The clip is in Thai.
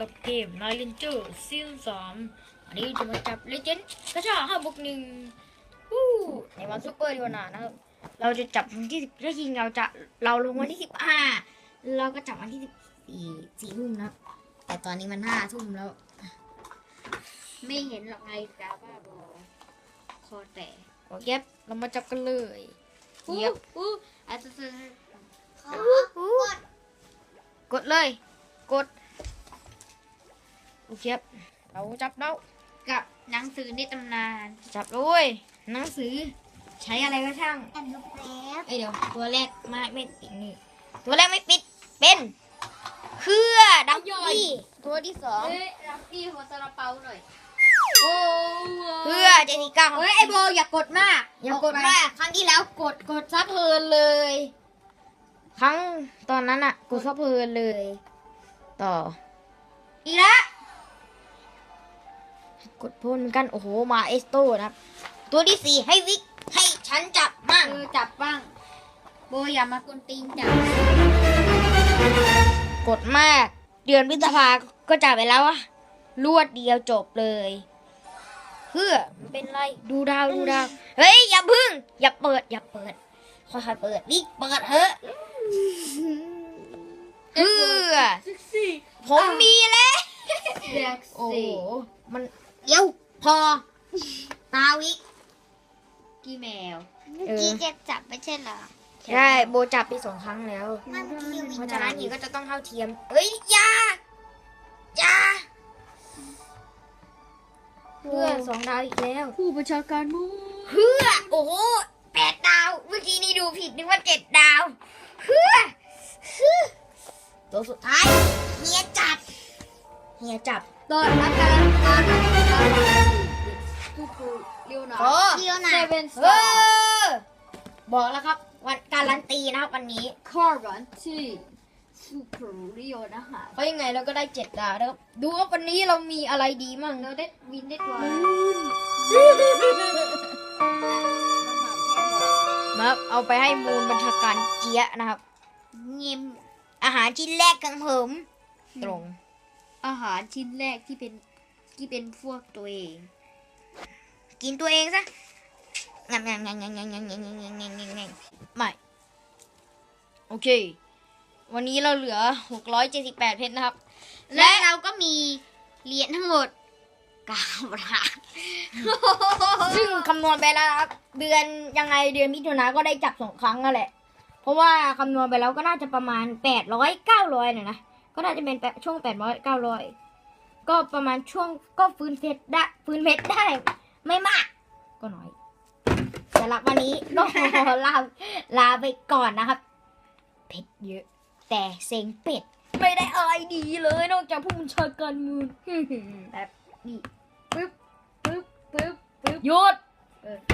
อยู่กับเกม n i l e n g e r ซีซั่นสามอันนี้จะมาจับเลเจนด์กระชาห้าบวกหนึ่งวู้ในวันซูเปอร์ดีวนานะครับ เราจะจับวันที่สิบถ้าจริงเราจะเราลงวันที่สิบห้าเราก็จับวันที่สิบสี่สี่ทุ่มนะครับแต่ตอนนี้มันห้าทุ่มแล้ว ไม่เห็นหรอกไงจ้าบ้าบอคอแตกโอเคครับเรามาจับกันเลยอู้เยียบอู้อาจจะจะกดเลย กด โอเคครับเราจับแล้วกับหนังสือในตำนานจับเลยหนังสือ ใช้อะไรก็ช่างอันลูกแป๊บเอ้ยเดี๋ยวตัวแรกมาไม่ปิดนี่ตัวแรกไม่ปิดเป็นเครือดักกี้ตัวที่สองเฮ้ยรับพี่หัวซาลาเปาหน่อยโอ้เครือเจนิก้าเฮ้ยไอโบอย่ากดมาก อย่ากดมาก ครั้งที่แล้วกดกดซับเพลินเลย ครั้งตอนนั้นอะกดซับเพลินเลย ต่อ อีกแล้ว กดพ่นเหมือนกันโอ้โหมาเอสโต้นะครับ ตัวที่สี่ให้วิกให้ฉันจับมั่งเออจับบ้าง โบอย่ามากวนตีนจับ กดมาก เดือนพฤษภาก็จับไปแล้วอะรวดเดียวจบเลยเพื่อมันเป็นไรดูดาวดูดาวเฮ้ยอย่าพึ่ง อย่าเปิด อย่าเปิดค่อยๆเปิดนี่เปิดเถอะเพื่อซิกซี่ผมมีแล้วเด็กโอ้โหสี่มัน เดี๋ยวพอ ตาวิกกี่แมวเออกี้จะจับไม่ใช่เหรอ ใช่โบจับไปสองครั้งแล้ว มันคิวเพราะฉะนั้นอีกก็จะต้องเท่าเทียมเฮ้ยอยาอยาเพื่อสองดาวอีกแล้ว ผู้บัญชาการมูเพื่อโอ้โหแปดดาว เมื่อกี้นี่ดูผิดนึกว่าเจ็ดดาวเพื่อเพื่อตัวสุดท้ายเฮียจับ เฮียจับตอนรักกันตอนรักกันตอนรักกันทุกคน เรียวหนาโอ้เรียวหนาเซเว่นสเอตาร์อบอกแล้วครับวันการันตีนะครับวันนี้คาร์บอนที่ซูเปอร์เรียวนะคะเพราะยังไงเราก็ได้เจ็ดดาวนะครับดูว่าวันนี้เรามีอะไรดีมั่งเราได้วินได้ตัวมาเอาไปให้มูลบัญชาการเจี๊ยะนะครับเงียบอาหารชิ้นแรกของผมตรง อาหารชิ้นแรกที่เป็น ที่เป็นพวกตัวเอง กินตัวเองซะงำงำงำงงงงงงงงไม่ โอเค วันนี้เราเหลือ 678 เพชรนะครับ และเราก็มีเหรียญทั้งหมดเก้าล้านซึ่งคำนวณไปแล้วครับ เดือนยังไงเดือนมิถุนาก็ได้จับสองครั้งนั่นแหละ เพราะว่าคำนวณไปแล้วก็น่าจะประมาณ 800 900เนี่ยนะ ก็น่าจะเป็นแปดช่วง 800 900 ก็ประมาณช่วงก็ฟื้นเพชรได้ฟื้นเพชรได้ ไม่มาก ก็น้อยสำหรับวันนี้ก็ลาลาไปก่อนนะครับ เพชรเยอะ แต่เซ็งเป็ด ไม่ได้อะไรดีเลยนอกจากผู้บัญชาการมือแบบนี้ปึ๊บปึ๊บปึ๊บปึ๊บหยุด